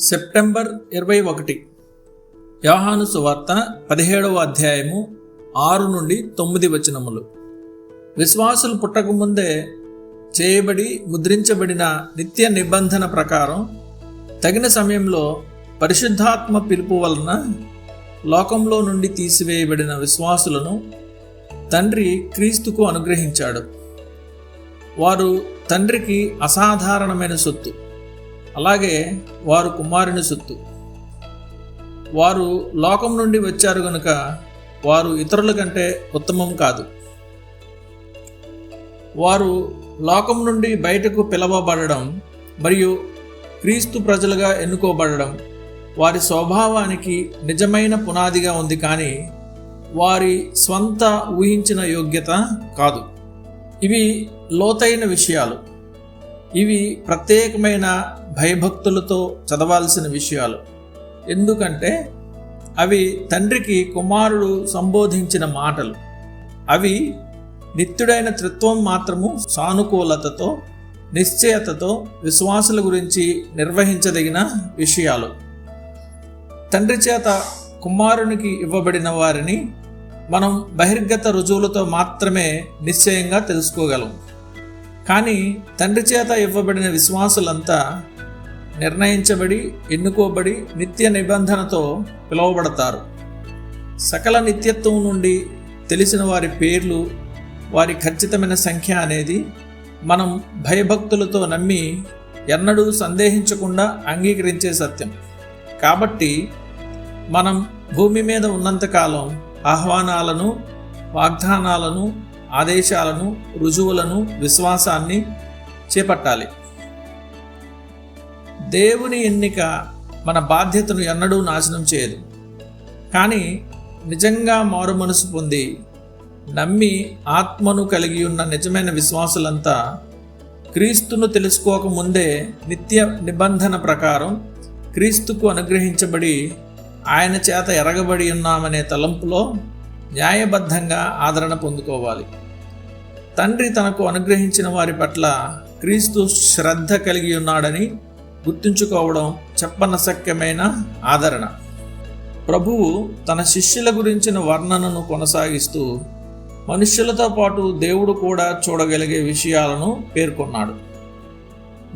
September ఇరవై ఒకటి. యోహాను సువార్త పదిహేడవ అధ్యాయము ఆరు నుండి తొమ్మిది వచనములు. విశ్వాసులు పుట్టకముందే చేయబడి ముద్రించబడిన నిత్య నిబంధన ప్రకారం తగిన సమయంలో పరిశుద్ధాత్మ పిలుపు వలన లోకంలో నుండి తీసివేయబడిన విశ్వాసులను తండ్రి క్రీస్తుకు అనుగ్రహించాడు. వారు తండ్రికి అసాధారణమైన సొత్తు. అలాగే వారు కుమారుని సొత్తు. వారు లోకం నుండి వచ్చారు గనుక వారు ఇతరుల కంటే ఉత్తమం కాదు. వారు లోకం నుండి బయటకు పిలవబడడం మరియు క్రీస్తు ప్రజలుగా ఎన్నుకోబడడం వారి స్వభావానికి నిజమైన పునాదిగా ఉంది కానీ వారి స్వంత ఊహించిన యోగ్యత కాదు. ఇవి లోతైన విషయాలు. ఇవి ప్రత్యేకమైన భయభక్తులతో చదవాల్సిన విషయాలు. ఎందుకంటే అవి తండ్రికి కుమారుడు సంబోధించిన మాటలు. అవి నిత్యుడైన త్రిత్వం మాత్రము సానుకూలతతో నిశ్చయతతో విశ్వాసుల గురించి నిర్వహించదగిన విషయాలు. తండ్రి చేత కుమారునికి ఇవ్వబడిన వారిని మనం బహిర్గత రుజువులతో మాత్రమే నిశ్చయంగా తెలుసుకోగలం. కానీ తండ్రి చేత ఇవ్వబడిన విశ్వాసులంతా నిర్ణయించబడి ఎన్నుకోబడి నిత్య నిబంధనతో పిలువబడతారు. సకల నిత్యత్వం నుండి తెలిసిన వారి పేర్లు వారి ఖచ్చితమైన సంఖ్య అనేది మనం భయభక్తులతో నమ్మి ఎన్నడూ సందేహించకుండా అంగీకరించే సత్యం. కాబట్టి మనం భూమి మీద ఉన్నంతకాలం ఆహ్వానాలను వాగ్దానాలను ఆదేశాలను రుజువులను విశ్వాసాన్ని చేపట్టాలి. దేవుని ఎన్నిక మన బాధ్యతను ఎన్నడూ నాశనం చేయదు. కానీ నిజంగా మారు మనసు పొంది నమ్మి ఆత్మను కలిగి ఉన్న నిజమైన విశ్వాసులంతా క్రీస్తును తెలుసుకోకముందే నిత్య నిబంధన ప్రకారం క్రీస్తుకు అనుగ్రహించబడి ఆయన చేత ఎరగబడి ఉన్నామనే తలంపులో న్యాయబద్ధంగా ఆదరణ పొందుకోవాలి. తండ్రి తనకు అనుగ్రహించిన వారి పట్ల క్రీస్తు శ్రద్ధ కలిగి ఉన్నాడని గుర్తుంచుకోవడం చెప్పనసక్యమైన ఆదరణ. ప్రభువు తన శిష్యుల గురించిన వర్ణనను కొనసాగిస్తూ మనుష్యులతో పాటు దేవుడు కూడా చూడగలిగే విషయాలను పేర్కొన్నాడు.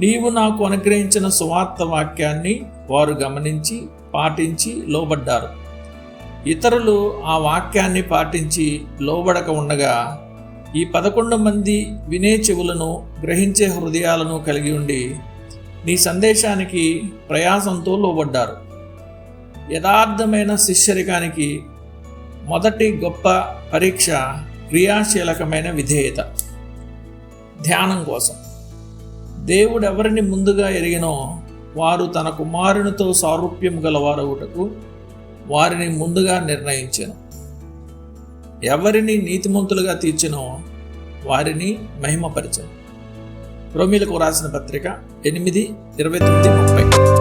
నీవు నాకు అనుగ్రహించిన సువార్త వాక్యాన్ని వారు గమనించి పాటించి లోబడ్డారు. ఇతరులు ఆ వాక్యాన్ని పాటించి లోబడక ఉండగా ఈ పదకొండు మంది వినే చెవులను గ్రహించే హృదయాలను కలిగి ఉండి నీ సందేశానికి ప్రయాసంతో లోబడ్డారు. యథార్థమైన శిష్యరికానికి మొదటి గొప్ప పరీక్ష క్రియాశీలకమైన విధేయత. ధ్యానం కోసం. దేవుడెవరిని ముందుగా ఎరిగినో వారు తన కుమారునితో సారూప్యం గలవారవుటకు వారిని ముందుగా నిర్ణయించను. ఎవరిని నీతిమంతులుగా తీర్చినో వారిని మహిమపరిచను. రోమిలకు రాసిన పత్రిక ఎనిమిది ఇరవై తొమ్మిది ముప్పై.